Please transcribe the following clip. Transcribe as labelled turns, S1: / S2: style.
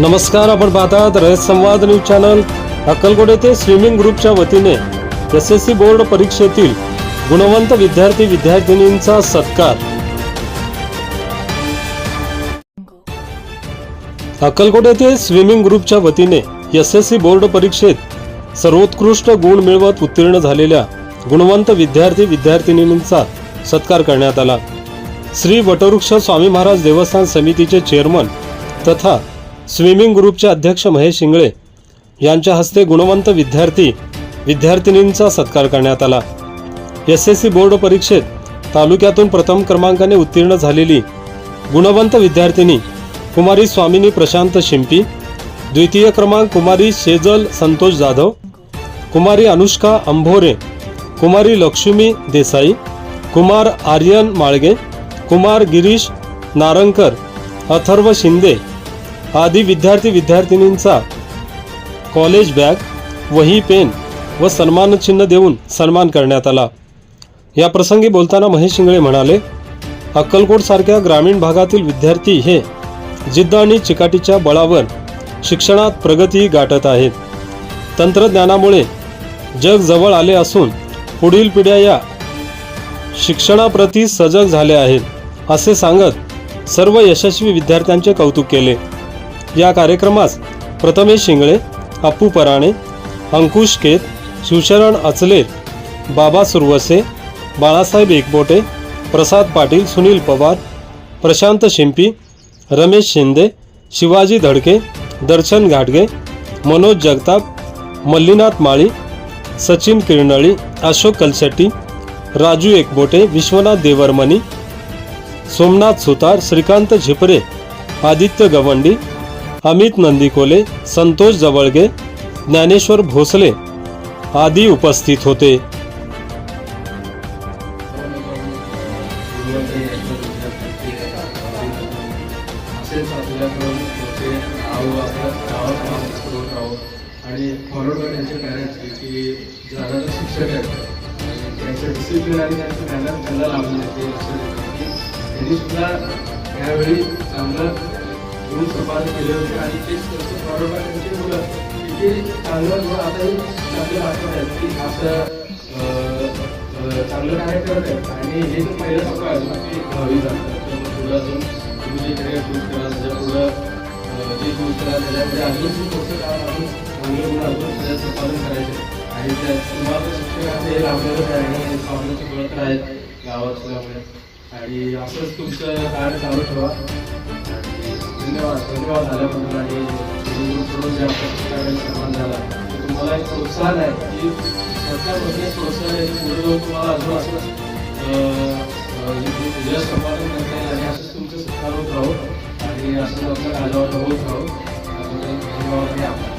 S1: नमस्कार आपण पाहतात रयत संवाद न्यूज चॅनल. अक्कलकोट येथे स्विमिंग ग्रुपच्या वतीने एस एस सी बोर्ड परीक्षेतील गुणवंत विद्यार्थी विद्यार्थिनींचा सत्कार. अक्कलकोट येथे स्विमिंग ग्रुपच्या वतीने एस एस सी बोर्ड परीक्षेत सर्वोत्कृष्ट गुण मिळवत उत्तीर्ण झालेल्या गुणवंत विद्यार्थी विद्यार्थिनींचा सत्कार करण्यात आला. श्री वटवृक्ष स्वामी महाराज देवस्थान समितीचे चेअरमन तथा स्विमिंग ग्रुपचे अध्यक्ष महेश इंगळे यांच्या हस्ते गुणवंत विद्यार्थी विद्यार्थिनींचा सत्कार करण्यात आला. एस एस सी बोर्ड परीक्षेत तालुक्यातून प्रथम क्रमांकाने उत्तीर्ण झालेली गुणवंत विद्यार्थिनी कुमारी स्वामिनी प्रशांत शिंपी द्वितीय क्रमांक कुमारी शेजल संतोष जाधव कुमारी अनुष्का अंभोरे कुमारी लक्ष्मी देसाई कुमार आर्यन माळगे कुमार गिरीश नारंकर अथर्व शिंदे आदी विद्यार्थी विद्यार्थिनींचा कॉलेज बॅग वही पेन व सन्मानचिन्ह देऊन सन्मान करण्यात आला. या प्रसंगी बोलताना महेश शिंगळे म्हणाले अक्कलकोटसारख्या ग्रामीण भागातील विद्यार्थी हे जिद्द आणि चिकाटीच्या बळावर शिक्षणात प्रगती गाठत आहेत. तंत्रज्ञानामुळे जग जवळ आले असून पुढील पिढ्या या शिक्षणाप्रती सजग झाल्या आहेत असे सांगत सर्व यशस्वी विद्यार्थ्यांचे कौतुक केले. या कार्यक्रमास प्रथमेश शिंगळे अप्पू पराणे अंकुश केत शिवशरण अचले बाबा सुरवसे बाळासाहेब एकबोटे प्रसाद पाटील सुनील पवार प्रशांत शिंपी रमेश शिंदे शिवाजी धडके दर्शन घाटगे मनोज जगताप मल्लीनाथ माळी सचिन किरनळी अशोक कलशेट्टी राजू एकबोटे विश्वनाथ देवरमणी सोमनाथ सुतार श्रीकांत झिपरे आदित्य गवंडी अमित नंदिकोले संतोष जवळगे ज्ञानेश्वर भोसले आदी उपस्थित होते.
S2: आणि फॉलो की शिक्षक आहेत त्यांचं डिसिप्लिन आणि त्यांचं त्यांना लक्षात येतं की त्यांनी सुद्धा त्यावेळी चांगलं गुण संपादन केले होते आणि तेच त्यांची मुलं इथे चांगलं म्हणजे गुण आताही आपल्याला आठवत आहेत की असं चांगलं कार्य करत आहेत आणि हे तर पहिलं सगळं आहे बाकी भावी जातं पुढं अजून तुम्ही जे काही चूज करा त्याच्या पुढं जे चूज करा त्याच्यामध्ये अजून खूप मोठं काम अजून चांगलं गुण अजून त्याच्यात संपादन करायचे. आणि त्या तुम्हाला तर शिक्षकांचं हे लाभलेलंच आहे आणि स्वामीचे गुण तर आहेत गावात असल्यामुळे आणि असंच तुमचं कार्य चालू ठेवा. धन्यवाद धन्यवाद झाल्याबद्दल आणि गुरुकडून जे आपल्या सन्मान झाला तुम्हाला एक प्रोत्साहन आहे की सरकारमध्ये प्रोत्साहन आहे पुढे जाऊन तुम्हाला अजून असं अं, अं, संपादन करता येईल आणि असंच तुमचं सत्कार होत राहो आणि असं आपल्या कालावर होत राहो. धन्यवाद आणि आभार.